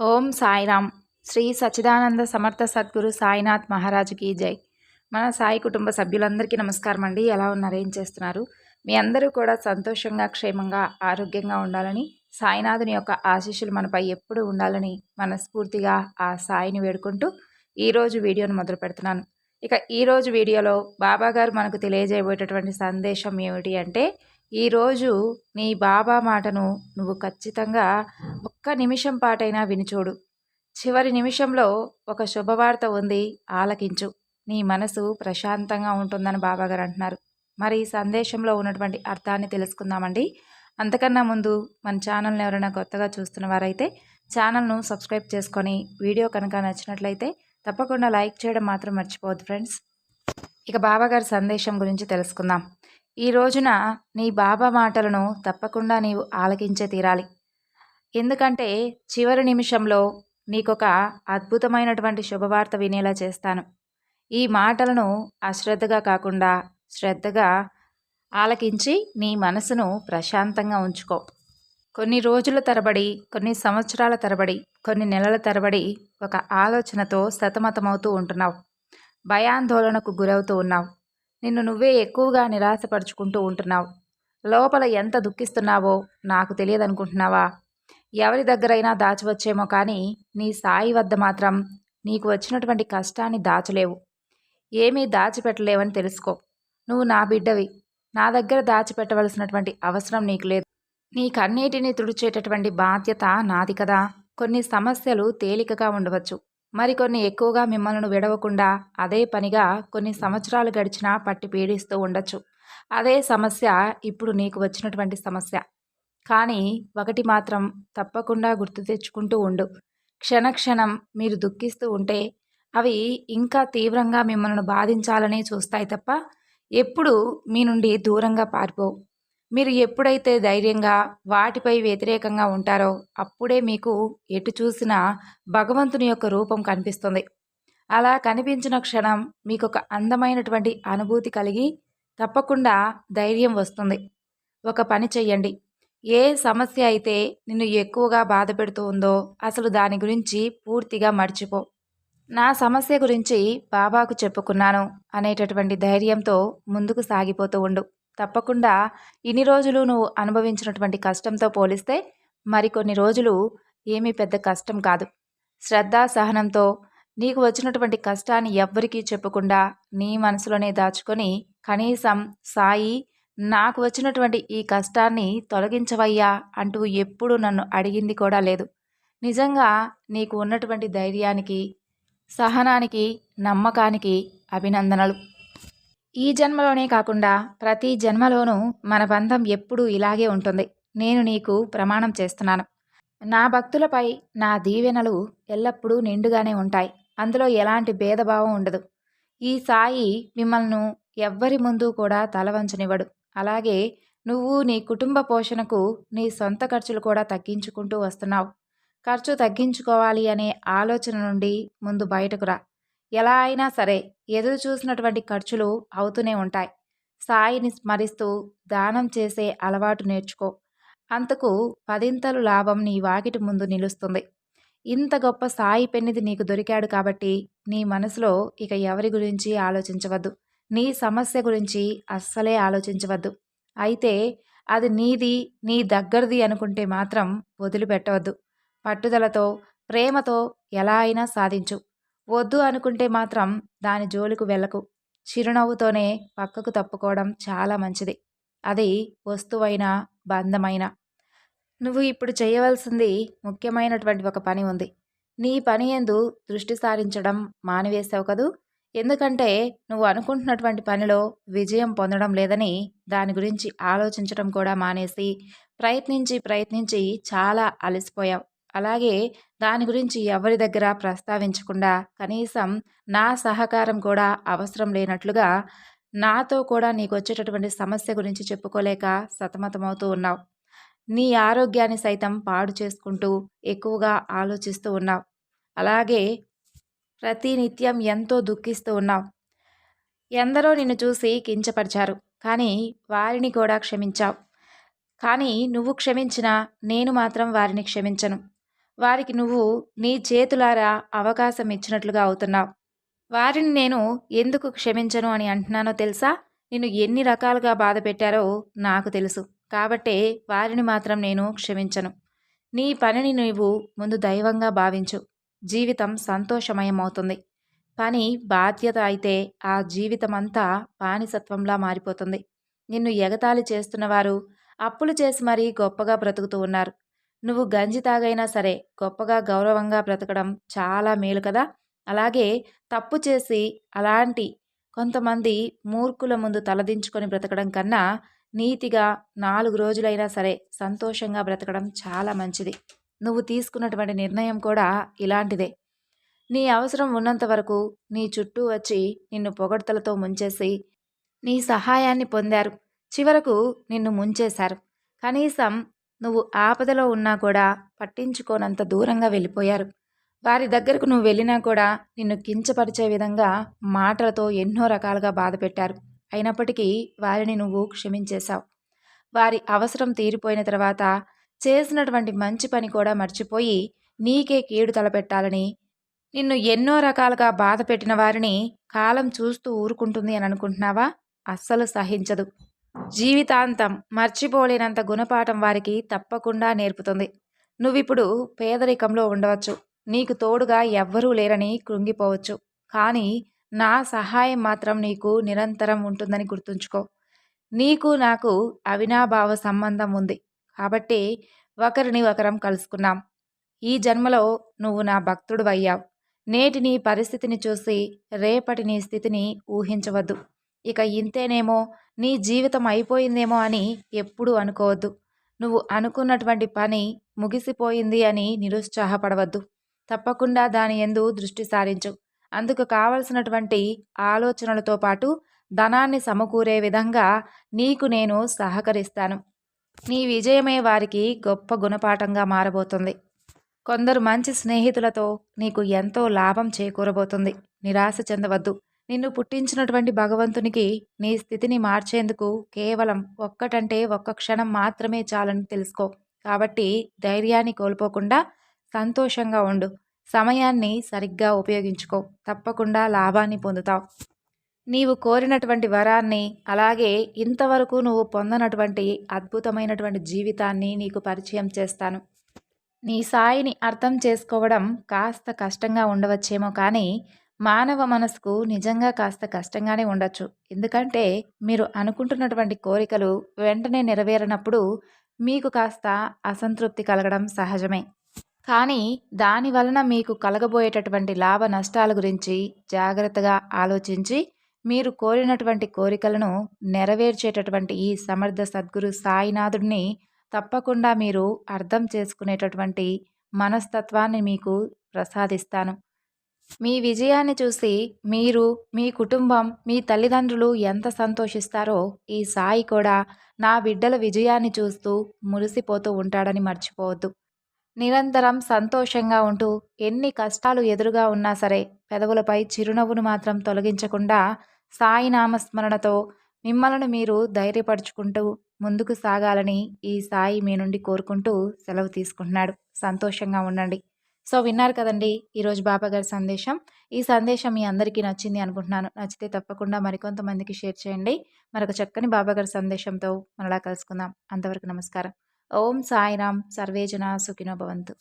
ఓం సాయిరామ్. శ్రీ సచ్చిదానంద సమర్థ సద్గురు సాయినాథ్ మహారాజుకి జై. మన సాయి కుటుంబ సభ్యులందరికీ నమస్కారం అండి. ఎలా ఉన్నారు? ఏం చేస్తున్నారు? మీ అందరూ కూడా సంతోషంగా క్షేమంగా ఆరోగ్యంగా ఉండాలని సాయినాథుని యొక్క ఆశీస్సులు మనపై ఎప్పుడు ఉండాలని మనస్ఫూర్తిగా ఆ సాయిని వేడుకుంటూ ఈరోజు వీడియోను మొదలు పెడుతున్నాను. ఇక ఈరోజు వీడియోలో బాబాగారు మనకు తెలియజేయబోయేటటువంటి సందేశం ఏమిటి అంటే ఈరోజు నీ బాబా మాటను నువ్వు ఖచ్చితంగా ఒక్క నిమిషం పాటైనా వినిచూడు. చివరి నిమిషంలో ఒక శుభవార్త ఉంది ఆలకించు. నీ మనసు ప్రశాంతంగా ఉంటుందని బాబాగారు అంటున్నారు. మరి ఈ సందేశంలో ఉన్నటువంటి అర్థాన్ని తెలుసుకుందామండి. అంతకన్నా ముందు మన ఛానల్ని ఎవరైనా కొత్తగా చూస్తున్న వారైతే ఛానల్ను సబ్స్క్రైబ్ చేసుకొని వీడియో కనుక నచ్చినట్లయితే తప్పకుండా లైక్ చేయడం మాత్రం మర్చిపోవద్దు ఫ్రెండ్స్. ఇక బాబాగారి సందేశం గురించి తెలుసుకుందాం. ఈ రోజున నీ బాబా మాటలను తప్పకుండా నీవు ఆలకించే తీరాలి. ఎందుకంటే చివరి నిమిషంలో నీకొక అద్భుతమైనటువంటి శుభవార్త వినేలా చేస్తాను. ఈ మాటలను అశ్రద్ధగా కాకుండా శ్రద్ధగా ఆలకించి నీ మనసును ప్రశాంతంగా ఉంచుకో. కొన్ని రోజుల తరబడి కొన్ని సంవత్సరాల తరబడి కొన్ని నెలల తరబడి ఒక ఆలోచనతో సతమతమవుతూ ఉంటున్నావు. భయాందోళనకు గురవుతూ ఉన్నావు. నిన్ను నువ్వే ఎక్కువగా నిరాశపరుచుకుంటూ ఉంటున్నావు. లోపల ఎంత దుఃఖిస్తున్నావో నాకు తెలియదనుకుంటున్నావా? ఎవరి దగ్గరైనా దాచవచ్చేమో కానీ నీ సాయి వద్ద మాత్రం నీకు వచ్చినటువంటి కష్టాన్ని దాచలేవు. ఏమీ దాచిపెట్టలేవని తెలుసుకో. నువ్వు నా బిడ్డవి. నా దగ్గర దాచిపెట్టవలసినటువంటి అవసరం నీకు లేదు. నీకన్నిటినీ తుడిచేటటువంటి బాధ్యత నాది కదా. కొన్ని సమస్యలు తేలికగా ఉండవచ్చు. మరికొన్ని ఎక్కువగా మిమ్మల్ని విడవకుండా అదే పనిగా కొన్ని సంవత్సరాలు గడిచినా పట్టి పీడిస్తూ ఉండొచ్చు. అదే సమస్య ఇప్పుడు నీకు వచ్చినటువంటి సమస్య. కానీ ఒకటి మాత్రం తప్పకుండా గుర్తు తెచ్చుకుంటూ ఉండు. క్షణక్షణం మీరు దుఃఖిస్తూ ఉంటే అవి ఇంకా తీవ్రంగా మిమ్మల్ని బాధించాలని చూస్తాయి తప్ప ఎప్పుడు మీ నుండి దూరంగా పారిపోవు. మీరు ఎప్పుడైతే ధైర్యంగా వాటిపై వ్యతిరేకంగా ఉంటారో అప్పుడే మీకు ఎటు చూసినా భగవంతుని యొక్క రూపం కనిపిస్తుంది. అలా కనిపించిన క్షణం మీకు ఒక అందమైనటువంటి అనుభూతి కలిగి తప్పకుండా ధైర్యం వస్తుంది. ఒక పని చెయ్యండి. ఏ సమస్య అయితే నిన్ను ఎక్కువగా బాధ పెడుతూ ఉందో అసలు దాని గురించి పూర్తిగా మర్చిపో. నా సమస్య గురించి బాబాకు చెప్పుకున్నాను అనేటటువంటి ధైర్యంతో ముందుకు సాగిపోతూ ఉండు. తప్పకుండా ఇన్ని రోజులు నువ్వు అనుభవించినటువంటి కష్టంతో పోలిస్తే మరికొన్ని రోజులు ఏమీ పెద్ద కష్టం కాదు. శ్రద్ధ సహనంతో నీకు వచ్చినటువంటి కష్టాన్ని ఎవ్వరికీ చెప్పకుండా నీ మనసులోనే దాచుకొని కనీసం సాయి నాకు వచ్చినటువంటి ఈ కష్టాన్ని తొలగించవయ్యా అంటూ ఎప్పుడు నన్ను అడిగింది కూడా లేదు. నిజంగా నీకు ఉన్నటువంటి ధైర్యానికి సహనానికి నమ్మకానికి అభినందనలు. ఈ జన్మలోనే కాకుండా ప్రతి జన్మలోనూ మన బంధం ఎప్పుడూ ఇలాగే ఉంటుంది. నేను నీకు ప్రమాణం చేస్తున్నాను. నా భక్తులపై నా దీవెనలు ఎల్లప్పుడూ నిండుగానే ఉంటాయి. అందులో ఎలాంటి భేదభావం ఉండదు. ఈ సాయి మిమ్మల్ని ఎవ్వరి ముందు కూడా తలవంచనివ్వడు అలాగే నువ్వు నీ కుటుంబ పోషణకు నీ సొంత ఖర్చులు కూడా తగ్గించుకుంటూ వస్తున్నావు. ఖర్చు తగ్గించుకోవాలి అనే ఆలోచన నుండి ముందు బయటకు రా. ఎలా అయినా సరే ఎదురు చూసినటువంటి ఖర్చులు అవుతూనే ఉంటాయి. సాయిని స్మరిస్తూ దానం చేసే అలవాటు నేర్చుకో. అంతకు పదింతలు లాభం నీ వాకిటి ముందు నిలుస్తుంది. ఇంత గొప్ప సాయి పెన్నిది నీకు దొరికాడు కాబట్టి నీ మనసులో ఇక ఎవరి గురించి ఆలోచించవద్దు. నీ సమస్య గురించి అస్సలే ఆలోచించవద్దు. అయితే అది నీది నీ దగ్గరది అనుకుంటే మాత్రం వదిలిపెట్టవద్దు. పట్టుదలతో ప్రేమతో ఎలా అయినా సాధించు. వద్దు అనుకుంటే మాత్రం దాని జోలికి వెళ్ళకు. చిరునవ్వుతోనే పక్కకు తప్పుకోవడం చాలా మంచిది. అది వస్తువైనా బంధమైన. నువ్వు ఇప్పుడు చేయవలసింది ముఖ్యమైనటువంటి ఒక పని ఉంది. నీ పని ఎందు దృష్టి సారించడం మానివేశావు కదూ? ఎందుకంటే నువ్వు అనుకుంటున్నటువంటి పనిలో విజయం పొందడం లేదని దాని గురించి ఆలోచించడం కూడా మానేసి ప్రయత్నించి ప్రయత్నించి చాలా అలసిపోయావు. అలాగే దాని గురించి ఎవరి దగ్గర ప్రస్తావించకుండా కనీసం నా సహకారం కూడా అవసరం లేనట్లుగా నాతో కూడా నీకు వచ్చేటటువంటి సమస్య గురించి చెప్పుకోలేక సతమతమవుతూ ఉన్నావు. నీ ఆరోగ్యాన్ని సైతం పాడు చేసుకుంటూ ఎక్కువగా ఆలోచిస్తూ ఉన్నావు. అలాగే ప్రతినిత్యం ఎంతో దుఃఖిస్తూ ఉన్నావు. ఎందరో నిన్ను చూసి కించపరిచారు కానీ వారిని కూడా క్షమించావు. కానీ నువ్వు క్షమించినా నేను మాత్రం వారిని క్షమించను. వారికి నువ్వు నీ చేతులారా అవకాశం ఇచ్చినట్లుగా అవుతున్నావు. వారిని నేను ఎందుకు క్షమించను అని అంటున్నానో తెలుసా? నిన్ను ఎన్ని రకాలుగా బాధ పెట్టారో నాకు తెలుసు. కాబట్టే వారిని మాత్రం నేను క్షమించను. నీ పనిని నువ్వు ముందు దైవంగా భావించు. జీవితం సంతోషమయమవుతుంది. పని బాధ్యత అయితే ఆ జీవితం అంతా బానిసత్వంలా మారిపోతుంది. నిన్ను ఎగతాళి చేస్తున్నవారు అప్పులు చేసి మరీ గొప్పగా బ్రతుకుతూ ఉన్నారు. నువ్వు గంజి తాగైనా సరే గొప్పగా గౌరవంగా బ్రతకడం చాలా మేలు కదా. అలాగే తప్పు చేసి అలాంటి కొంతమంది మూర్ఖుల ముందు తలదించుకొని బ్రతకడం కన్నా నీతిగా నాలుగు రోజులైనా సరే సంతోషంగా బ్రతకడం చాలా మంచిది. నువ్వు తీసుకున్నటువంటి నిర్ణయం కూడా ఇలాంటిదే. నీ అవసరం ఉన్నంత వరకు నీ చుట్టూ వచ్చి నిన్ను పొగడ్తలతో ముంచేసి నీ సహాయాన్ని పొందారు. చివరకు నిన్ను ముంచేశారు. కనీసం నువ్వు ఆపదలో ఉన్నా కూడా పట్టించుకోనంత దూరంగా వెళ్ళిపోయారు. వారి దగ్గరకు నువ్వు వెళ్ళినా కూడా నిన్ను కించపరిచే విధంగా మాటలతో ఎన్నో రకాలుగా బాధ పెట్టారు. అయినప్పటికీ వారిని నువ్వు క్షమించేశావు. వారి అవసరం తీరిపోయిన తర్వాత చేసినటువంటి మంచి పని కూడా మర్చిపోయి నీకే కీడు తలపెట్టాలని నిన్ను ఎన్నో రకాలుగా బాధ పెట్టిన వారిని కాలం చూస్తూ ఊరుకుంటుంది అని అనుకుంటున్నావా? అస్సలు సహించదు. జీవితాంతం మర్చిపోలేనంత గుణపాఠం వారికి తప్పకుండా నేర్పుతుంది. నువ్విప్పుడు పేదరికంలో ఉండవచ్చు. నీకు తోడుగా ఎవ్వరూ లేరని కృంగిపోవచ్చు. కానీ నా సహాయం మాత్రం నీకు నిరంతరం ఉంటుందని గుర్తుంచుకో. నీకు నాకు అవినాభావ సంబంధం ఉంది. కాబట్టి ఒకరిని ఒకరం కలుసుకున్నాం. ఈ జన్మలో నువ్వు నా భక్తుడు అయ్యావు. నేటి నీ పరిస్థితిని చూసి రేపటి నీ స్థితిని ఊహించవద్దు. ఇక ఇంతేనేమో నీ జీవితం అయిపోయిందేమో అని ఎప్పుడూ అనుకోవద్దు. నువ్వు అనుకున్నటువంటి పని ముగిసిపోయింది అని నిరుత్సాహపడవద్దు. తప్పకుండా దాని ఎందు దృష్టి సారించు. అందుకు కావలసినటువంటి ఆలోచనలతో పాటు ధనాన్ని సమకూరే విధంగా నీకు నేను సహకరిస్తాను. నీ విజయమే వారికి గొప్ప గుణపాఠంగా మారబోతుంది. కొందరు మంచి స్నేహితులతో నీకు ఎంతో లాభం చేకూరబోతుంది. నిరాశ చెందవద్దు. నిన్ను పుట్టించినటువంటి భగవంతునికి నీ స్థితిని మార్చేందుకు కేవలం ఒక్కటంటే ఒక్క క్షణం మాత్రమే చాలని తెలుసుకో. కాబట్టి ధైర్యాన్ని కోల్పోకుండా సంతోషంగా ఉండు. సమయాన్ని సరిగ్గా ఉపయోగించుకో. తప్పకుండా లాభాన్ని పొందుతావు. నీవు కోరినటువంటి వరాన్ని అలాగే ఇంతవరకు నువ్వు పొందనటువంటి అద్భుతమైనటువంటి జీవితాన్ని నీకు పరిచయం చేస్తాను. నీ సాయిని అర్థం చేసుకోవడం కాస్త కష్టంగా ఉండవచ్చేమో కానీ మానవ మనసుకు నిజంగా కాస్త కష్టంగానే ఉండొచ్చు. ఎందుకంటే మీరు అనుకుంటున్నటువంటి కోరికలు వెంటనే నెరవేరినప్పుడు మీకు కాస్త అసంతృప్తి కలగడం సహజమే. కానీ దాని వలన మీకు కలగబోయేటటువంటి లాభ నష్టాల గురించి జాగ్రత్తగా ఆలోచించి మీరు కోరినటువంటి కోరికలను నెరవేర్చేటటువంటి ఈ సమర్థ సద్గురు సాయినాథుడిని తప్పకుండా మీరు అర్థం చేసుకునేటటువంటి మనస్తత్వాన్ని మీకు ప్రసాదిస్తాను. మీ విజయాన్ని చూసి మీరు మీ కుటుంబం మీ తల్లిదండ్రులు ఎంత సంతోషిస్తారో ఈ సాయి కూడా నా బిడ్డల విజయాన్ని చూస్తూ మురిసిపోతూ ఉంటాడని మర్చిపోవద్దు. నిరంతరం సంతోషంగా ఉంటూ ఎన్ని కష్టాలు ఎదురుగా ఉన్నా సరే పెదవులపై చిరునవ్వును మాత్రం తొలగించకుండా సాయి నామస్మరణతో మిమ్మలను మీరు ధైర్యపరుచుకుంటూ ముందుకు సాగాలని ఈ సాయి మీ నుండి కోరుకుంటూ సెలవు తీసుకుంటున్నాడు. సంతోషంగా ఉండండి. సో విన్నారు కదండి ఈరోజు బాబాగారి సందేశం. ఈ సందేశం మీ అందరికీ నచ్చింది అనుకుంటున్నాను. నచ్చితే తప్పకుండా మరికొంతమందికి షేర్ చేయండి. మరొక చక్కని బాబాగారి సందేశంతో మనలా కలుసుకుందాం. అంతవరకు నమస్కారం. ఓం సాయిరామ్ సర్వేజన సుఖినో భవంతు.